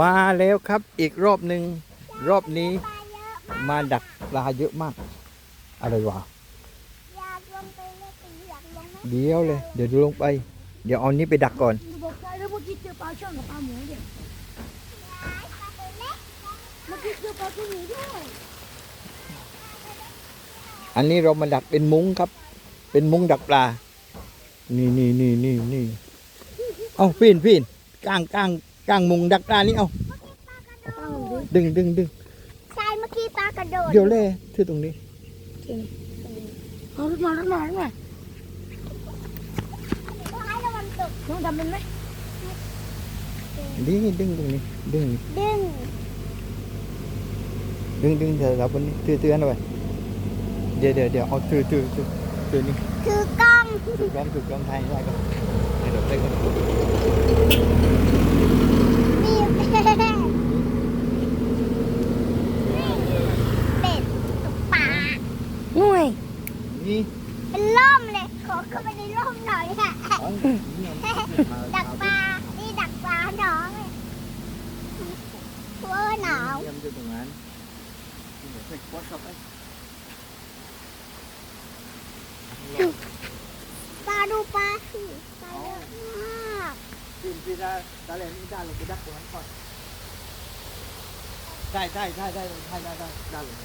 มาแล้วครับอีกรอบหนึ่งรอบนี้มาดักปลาเยอะมาก อะไรวะเดี๋ยวเลย เดี๋ยวดูลงไป เดี๋ยวเอานี้ไปดักก่อนบอกใครแล้วเมื่อกี้เจอปลาช่อนกับปลาหมูเด็กเมื่อกี้เจอปลาตัวหมูด้วยอันนี้เรามาดักเป็นมุ้งครับ เป็นมุ้งดักปลา นี่นี่นี่นี่นี่เอาปีนปีนกลางกลาง กลางมุงดักปลานี่เอาตั้งเลยดึงดึงดึงใช่เมื่อกี้ปลากระโดดเดี๋ยวเล่ถือตรงนี้เอารถมารถมารถมาก็ให้ระวังตกน้องทำเป็นไหมนี่ดึงตรงนี้ดึงดึงดึงดึงเดี๋ยวเราบนนี้ถือถืออันเอาไว้เดี๋ยวเดี๋ยวเดี๋ยวเอาถือถือถือถือนี่คือกล้องถือกล้องถือกล้องไทยได้ก็เดี๋ยวเราไปกัน มีเป็ดเป็ดตกปลา หน่วย นี่ เป็นล่มเลย ขอเข้าไปใน ร่มหน่อยค่ะดักปลานี่ดักปลาน้องเลยเพราะว่าหนาวเยี่ยมอยู่ตรงนั้นเดี๋ยวไปกดเข้าไปปลาดูปลาสิปลาเยอะมากปีนปีนได้ตาแหลมนี่ด้านลงไปดักตรงนั้นก่อนได้ได้ได้ได้ได้ได้ได้ได้ลย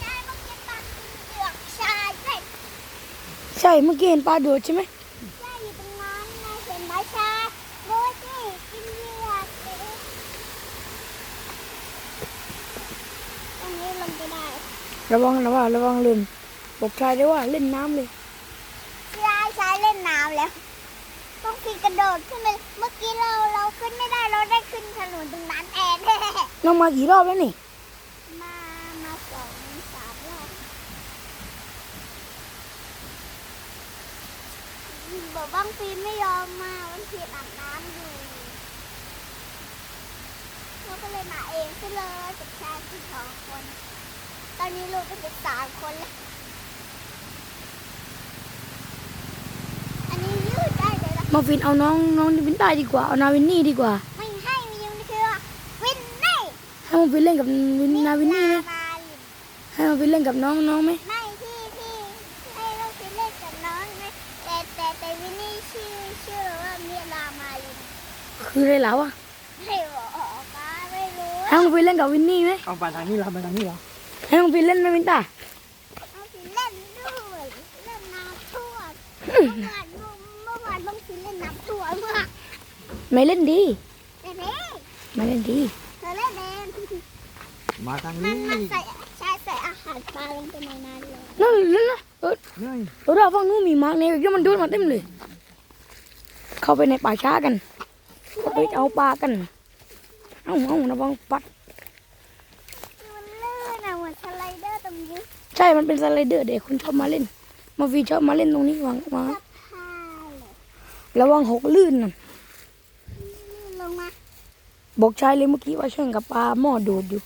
ใช่เมื่อกี้ปลาเผือกชายใช่ ใช่เมื่อกี้เห็นปลาโดดใช่ไหมใช่อยู่ตรงนั้นนะเห็นไหมชาดูสิกินเหยื่อสิตรงนี้ลงไปได้ระวังนะว่าระวังลืมบอกชายได้ว่าเล่นน้ำเลยชายชายเล่นน้ำแล้ว ต้องฟีกระโดดขึ้นไปเมื่อกี้เราเราขึ้นไม่ได้เราได้ขึ้นถนนตรงนั้นแทนน้องมากี่รอบแล้วนี่ มา มาสองสามรอบ บอกบ้างฟีไม่ยอมมาวันทีอาบน้ำอยู่เราก็เลยมาเองซะเลยกับชายที่สองคน ตอนนี้ลูกก็เป็นสามคนแล้วอันนี้ยืดได้เลยนะมาฟินเอาน้องน้องวินได้ดีกว่าเอานาวินนี่ดีกว่าไม่ให้ยังนี่คือว่าวินนี่ให้มาฟินเล่นกับวินนาวินนี่ไหมมาลินให้มาฟินเล่นกับน้องน้องไหมไม่ที่ที่ให้ลูกไปเล่นกับน้องนะแต่แต่แต่วินนี่ชื่อชื่อว่าเมียรามาลิน คืออะไรแล้วอะไม่บอกป้าไม่รู้ให้มาฟินเล่นกับวินนี่ไหมเอาไปทางนี้เราไปทางนี้เหรอให้มาฟินเล่นไหมวินตาเอาไปเล่นด้วยเล่นน้ำท่วมเมื่อวานเมื่อวานต้องไปเล่นน้ำท่วมอะไม่เล่นดีแต่เด็กไม่เล่นดีเธอเล่นเองมาทางมันี้นมันใส่ใช่ใส่อาหารปลาลงไปในนั้นเลยนั่นนั่นนะเออนี่เราฟังนู้นมีมาร์กเนี่ยเดี๋ยวมันโดนมาเต็มเลย เข้าไปในป่าช้ากัน เข้าไปเอาปลากัน เอาเอาระวังปัด มันลื่นอะเหมือนสไลเดอร์ตรงนี้ใช่ มันเป็นสไลเดอร์เด็กคนชอบมาเล่น มาฟีชอบมาเล่นตรงนี้วางวางสะพานเลยระวังหกลื่นน่ะลื่นลงมาบอกชายเลยเมื่อกี้ว่าช่างกับปลาหม้อโดดอยู่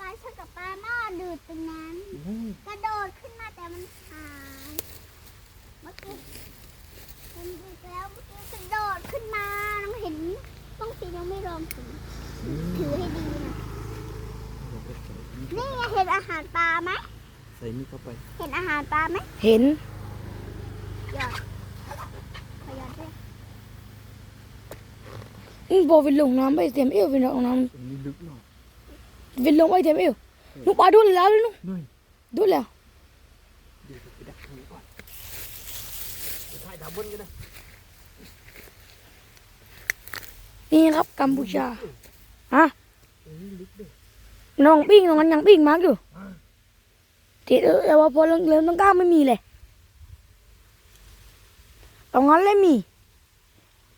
ปลาชอบกับปลาหม้อดูดตรงนั้น กระโดดขึ้นมาแต่มันหายเมื่อกี้เห็นอีกแล้วเมื่อกี้กระโดดขึ้นมาน้อง เห็นต้องสียังไม่ลองถือถือให้ดีนะนี่ไงเห็นอาหารปลาไหมใส่นี่เข้าไป เห็นอาหารปลาไหมเห็นหยอดขอหยอดด้วยอืมบอกวินลงน้ำไปเต็มเอววินลงน้ตรงนี้ลึกหน่อยำวินลงไปเต็มเอวลูกปลาโดนแล้วเลยลูกนี่โดนแล้วเดี๋ยวไปดักทางนี้ก่อนถ่ายดาวบนก็ได้ นี่ครับกัมพูชาฮะน้องปิ้งน้องนั้นยังปิ้งมากอยู่ทีเออแต่ว่าพอเริ่มเริ่มต้องก้าไม่มีเลยตรงนั้นเลยมี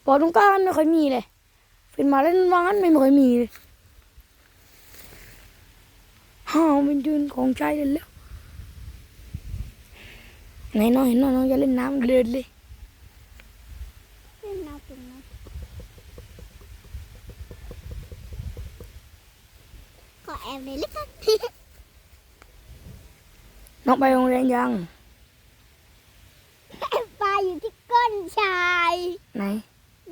พอตรงก้าไม่ค่อยมีเลยเป็นมาเล่นวางนั้นไม่ค่อยมีเลยฮ่าวเป็นยืนของใจเลยแล้วไหนน้องเห็นน้องน้องจะเล่นน้ำเดินเลย เล่นน้ำตรงนั้น ขอแอบเลยละกันน้องไปโรงเรียนยัง ปลาอยู่ที่ก้นชายไหน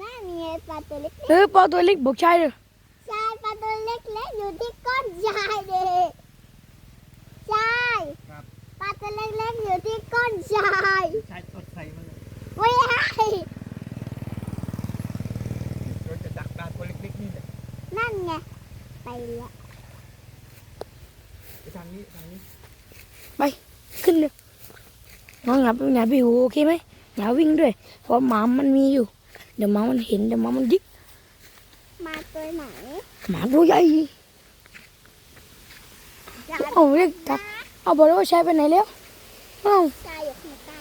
น่ามีไงปลาตัวเล็กเออปอตัวเล็กบอกชายเลยๆชายตัวเล็กๆอยู่ที่ก้นยายเด็กยายครับ ปลาตัวเล็กๆอยู่ที่ก้นยายใช้ตดใส่มาเลยไม่ให้เราจะดักปลาตัวเล็กๆนี่แหละนั่นไงไปละไปทางนี้ทางนี้ขึ้นเลยน้องอย่าไปอย่าไปหูโอเคไหมอย่าวิ่งด้วย เพราะหมามันมีอยู่ เดี๋ยวหมามันเห็นเดี๋ยวหมามันยิกมาตัวไหนหมาตัวใหญ่ยายเอาเรียกจับเอาบอกแล้วว่าใช้ไปไหนแล้วเอ้าชายอยู่ข้างใต้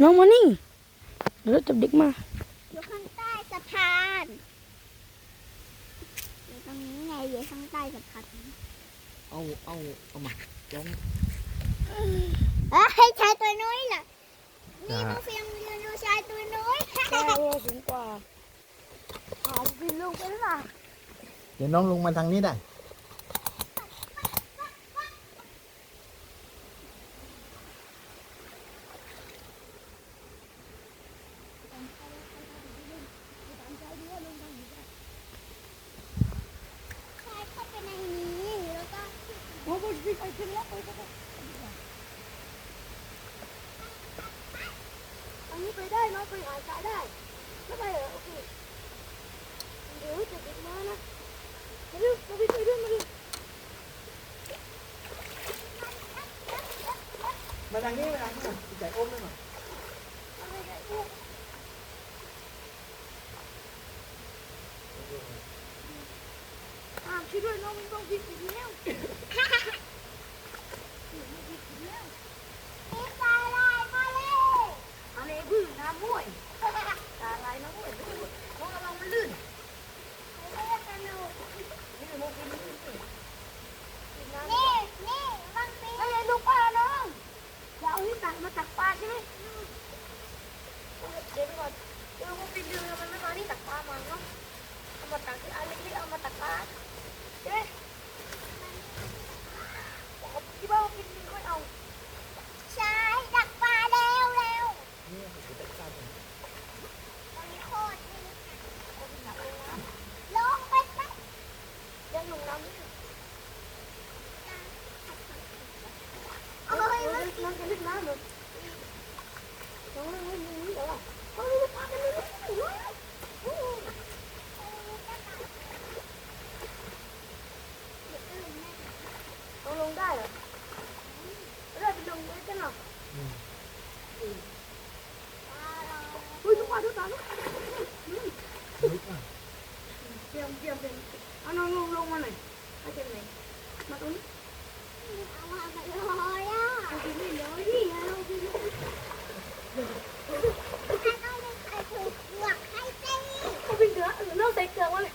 น้องมานี่เดี๋ยวเราจับเด็กมา อยู่ข้างใต้สะพานอยู่ตรงนี้ไง อยู่ข้างใต้สะพานเอาเอาเอามาจ้องเอ้ยชายตัวน้อยล่ะนี่น้องเฟียงยืนดูชายตัวน้อยใช่สูงกว่าเอาบินลงไปแล้วล่ะเดี๋ยวน้องลงมาทางนี้ได้ ชายเข้าไปในนี้แล้วก็ โอ้โหบินไปขึ้นแล้วไปไปไปอันนี้ไปได้น้องไปหาสายได้ไม่ไปเหรอโอเคเดี๋ยวจับเด็กมานะมาดูมาบินไปด้วยมาดู มา ทางนี้มาทางนี้ใจโอ้มได้ไหม อ่าช่วยด้วยน้องมันต้องบินไปแล้ว มีปลาลายมาเลย อันนี้พึ่งน้ำห้วยตาลายน้ำห้วยน้องระวังมันลื่น เรียกกันหนู นี่มันกินนี่ นี่นี่บางที ไอ้ลูกปลาน้องอย่าเอาที่ตักมาตักปลาใช่ไหมเดี๋ยวไปก่อนเดี๋ยวมันบินเรือมันไม่มาที่ตักปลามันเนาะเอามาตักที่อันเล็กๆเอามาตักปลาใช่ไหมที่บ้านบินบินค่อยเอา ชายดักปลาเร็วเร็ว นี่ผมจะจับมัน ตอนนี้โคตรดี เอาบินหนักลงน้ ลงไปไปำยังลงน้ำนี่ โอ้ย น้ำน้ำจะลึกน้ำเลยน้องเล่นเล่นนี่เดี๋ยวอะเอาลูกปลากันเลยเอาลงได้เหรอได้ไปลงไว้กันเหรอ อุ้ยทุกคนทุกตาลูก ลุกอะ เตรียมเตรียมเตรียมเอาน้องลงลงมาหน่อยมาเตรียมไหนมาตรงนี้ เอามาลอยอะ เอาไปนี่เดี๋ยวนี่ไงเราไปนี่ ถ้าต้องเป็นใครถูกหวกให้ตี เอาไปเดือดเออเลิกใส่เกลือมาเลย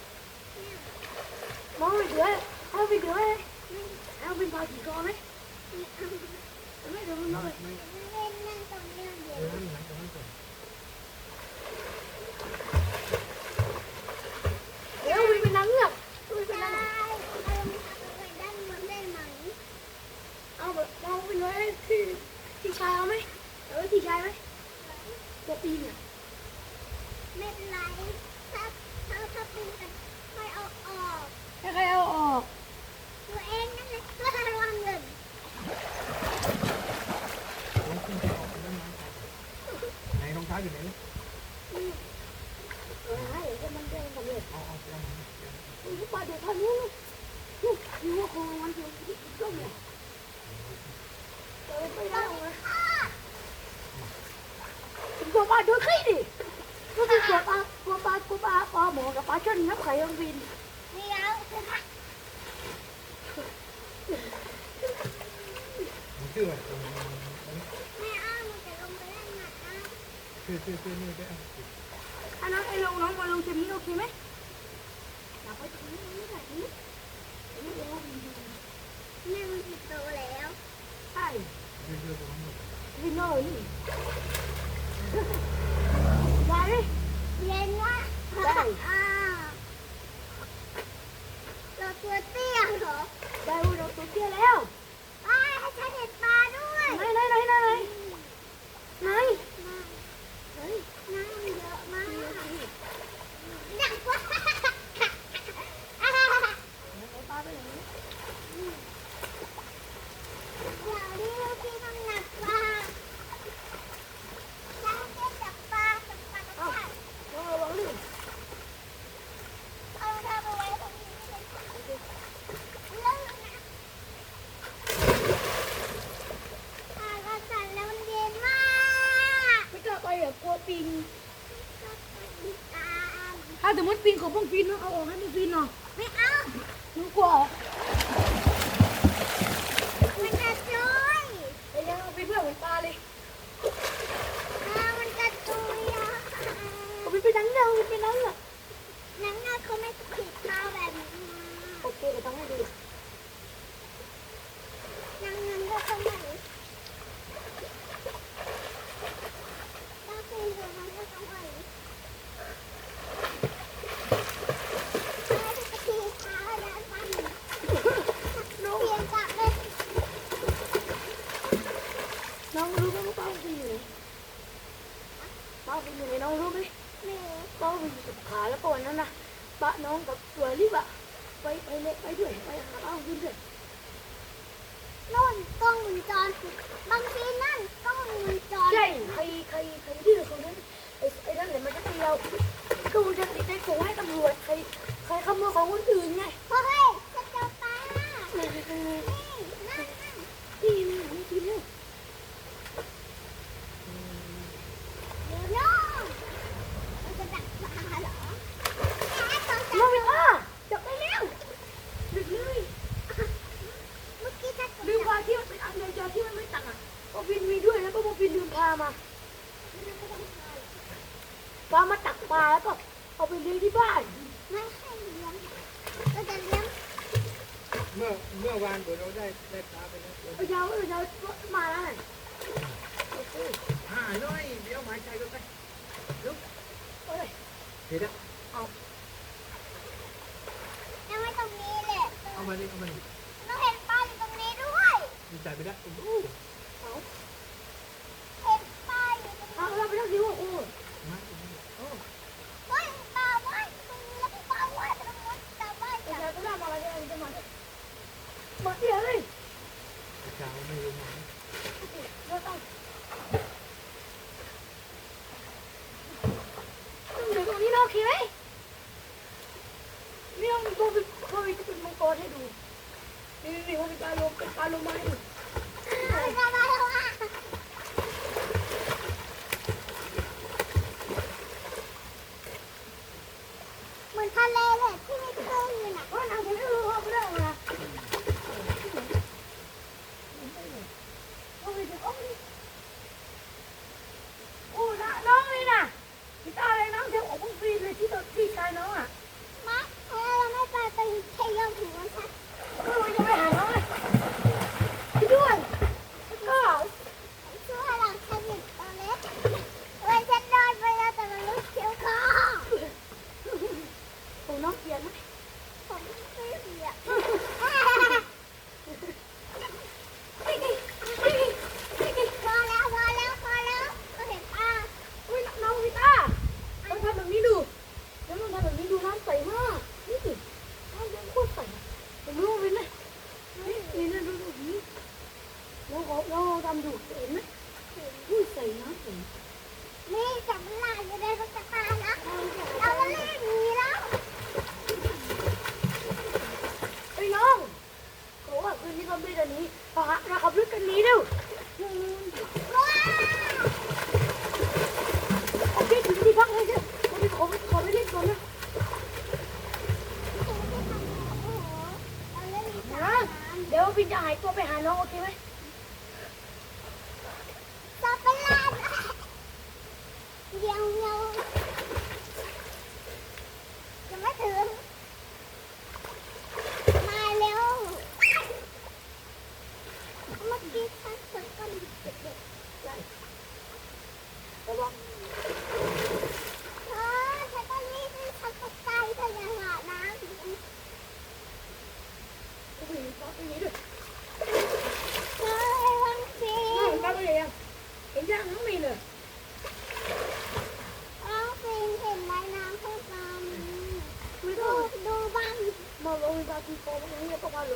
ม องไปเอดเอาไปดือดเลยเอาไปพาผีกอไหมไม่เดี๋ยวมันเอาไปไม่นั่งตรงนี้เดี๋ยวเออนั่งดันก่อนเดี๋ยวไปเป็นนางเงือกไปเป็นนางเอาลงไปด้ไหมเอาแบบมองไปเลยที่ที่ชายเอาไหมเออที่ชายไหมตัวปีนอะ ไม่เป็นไรถ้าถ้าถ้าเป็นกันค่อยเอาออก ใครเอาออก ตัวเองนั่นแหละก็ระวังเงิน น้องขึ้นไปออกต้นไม้ไหนรองเท้าอยู่ไหน เออให้เดี๋ยวมันเดินสำเร็จ เอาเอาเอา ลูกปลาเดี๋ยวทางนู้นลูกอยู่ว่าคงมันอยู่ที่ต้นเนี่ยเออไปได้ไหมตัวปลาดูขี้ดิก็คือตัวปลาตัวปลาตัวปลาปลาหมอกับปลาช่อนนับไข่ยังบิน เดี๋ยว มันชื่ออะไร ไม่เอามันจะลงไปเล่นหนักนะ ชื่อชื่อชื่อนี่ได้อันนั้นไอ้ลงน้องมาลลงเต็มนี้โอเคไหมอยากไปตรงนี้ไม่ได้นี่นี่เดี๋ยวบินแม่มันติดโตแล้วใช่ชื่อชื่อตรงนั้นบินเลยนี่ได้ไหมเย็นวะได้อ่เราตัวเตี้ยเหรอได้เราตัวเตี้ยแล้ว อ้ายให้ฉันเห็นปลาด้วย ไหนไหนไหนไหนไหนไหน เฮ้ยน้ำเยอะมากหนักกว่า สมมติปีนของพวกปีนเนาะเอาออกให้มันปีนเนาะไม่เอาน้องกลัวเหรอมันจะจุยไอ้ยังเอาไปเพื่อนเหมือนปลาเลยอ่ามันจะจุยอะเอาไปไปนั่งเดียวไปไปนั่งอะนังงาเขาไม่ขีดข้าวแบบนี้โอเคเดี๋ยวทำให้ดูนางเงินก็ต้องไหนต้องเป็นเดี๋ยวมันก็ต้องไหนแม่จะขีดข้าวแล้วมันเปลี่ยนกลับเลย น้องรู้ไหมว่าป้าปีนอยู่ไหนป้าปีน อยู่ไหนน้องรู้ไหมไม่รู้ป้าปีนอยู่กับขาแล้วก็วันนั้นนะป้าน้องกับตัวรีบอะไปไปเล็กไปด้วยไปหาป้าปีนด้วยนู่นกล้องวงจรปิดบางทีนั่นกล้องวงจรใช่ใครใครใครที่อยู่ตรงนั้นไอ้ไอ้นั่นแหละมันจะตีเราก็มันจะติดใจส่งให้ตำรวจใครใครขโมยของคนอื่นไงเฮ้ยจะเจอปลานี่นั่นนั่น นี่นี่นี่ทีเดียว เดี๋ยวน้องมันจะดักปลาเหรอแม่ตอน น้องเป็นอะจับได้แล้วดึกเลย เมื่อกี้ถ้า ลืมพา ที่มันเป็นอันเดียวจอที่มันไม่ตักอะพอพินมีด้วยแล้วก็พอพินลืมพามาพามาตักปลาแล้วก็เอาไปเลี้ยงที่บ้าน ไม่ให้เลี้ยงเราจะเลี้ยงเมื่อเมื่อวานเราได้ได้ปลาไปแล้วเอาเช้าเอาเช้ามาแล้วน่ะโอเคห้าร้อยเดี๋ยวหมายใจก็ไปลุกเอ้ยเห็นแล้วยังไม่ตรงนี้เลยเอามาดิเอามาดิ ดีใจไปแล้วโอ้โห เอา เห็นปลาอยู่ตรง เอา นี้ เราไปทั้งทีว่าโอ้ มา เฮ้ยปลาว่ายตรงนี้แล้วปลาว่ายตรงนู้นปลาว่าย เอา จับ เช้าก็ได้มาแล้วเดี๋ยวจะมามาเดี๋ยวเลย เช้าไม่รู้มา เราต้องเดี๋ยวตรงนี้เราโอเคไหมนี่เราตัวเป็นเขาเป็นมังกรให้ดู นี่นี่ว่าเป็นปลาโลเป็นปลาโลมาให้ดู ปลาว่ายแล้วอะเหมือนทะเลเลยที่มีคลื่นอยู่น่ะ ว่านางคนนี้รู้ว่าไม่ได้มาโอ้นะน้องเลยนะพี่ตาอะไรน้องเดี๋ยวออกพุ่งฟรีเลยที่ตัวพี่ชายน้องอะ มาเออเราไม่ไปไปเที่ยวถึงวันชัก ก็เลยจะไปหาน้องเลยพี่ด้วยก็ ช่วยหลังขยิบตัวเล็กวันฉันนอนไปแล้วแต่มันลุกเขียวคอ ผมน้องเกลียดไหม ผมไม่เสียพอแล้วพอแล้วพอแล้วก็เห็นป้า อุ้ยน้องพี่ตาลองทำแบบนี้ดูแล้วลองทำแบบนี้ดูน้ำใสมากนี่น้ำยังโคตรใสผมรู้เป็นไหมนี่นี่นะดูดูนี่ลองลองทำดูเห็นไหมอุ้ยใสน้ำใส นี่จับเวลาจะได้รถจะตายนะเราก็รีบหนีแล้ว ไอ้น้องเขาว่าคืนนี้เขาไม่ได้หนี้ปะเราขับรถกันหนี้เร็ว ว้าว โอเคถึงที่พักเลยใช่ไหมขอไปขอไปขอไปเล่นก่อนนะ เราเล่นสา นะ น้ำ เดี๋ยวพินจะหายตัวไปหาน้องโอเคไหมจับเวลาเดี๋ยวเดี๋ยวจะไม่ถึง มาเร็วเมื่อกี้ฉันเปิดก้อนเด็กๆระวังเออฉันก็รีบไปทำกับใจเธออย่าหาน้ำโอ้ยป้าไปนี้ด้วย น้องป้าไปยังเห็นยังน้องมีเลยวังสีเห็นไรน้ำเพิ่มมาไม่ดูต้องดูบ้างมาลงไปที่โป๊ะตรงนี้ก็พาหลุ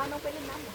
anong pwede naman?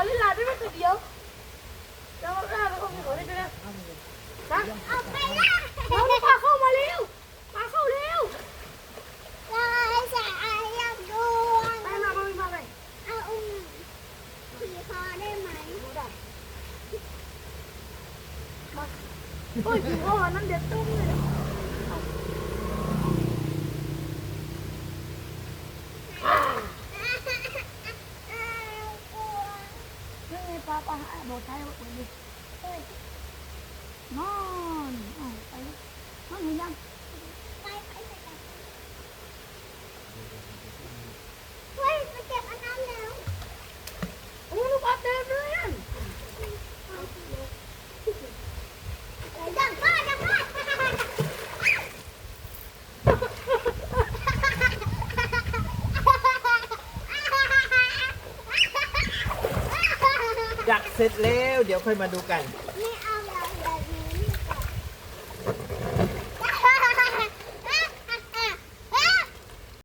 ขอเล่นลาได้ไหมตัวเดียวแล้วลานแล้วก็มีขอเล่นด้วยนนะเอาไปละพาเข้ามาเร็วมาเข้าเร็วเราจะอายับดวงไปมาไปมาไปเอาอุ้งขี่คอได้ไหมไดมาโอ้ยขี่คอนั่นเด็ดตุ้งเลย โดดได้เลยนอนไปนอนเห็นยัง ค่อยมาดูกัน ไม่เอา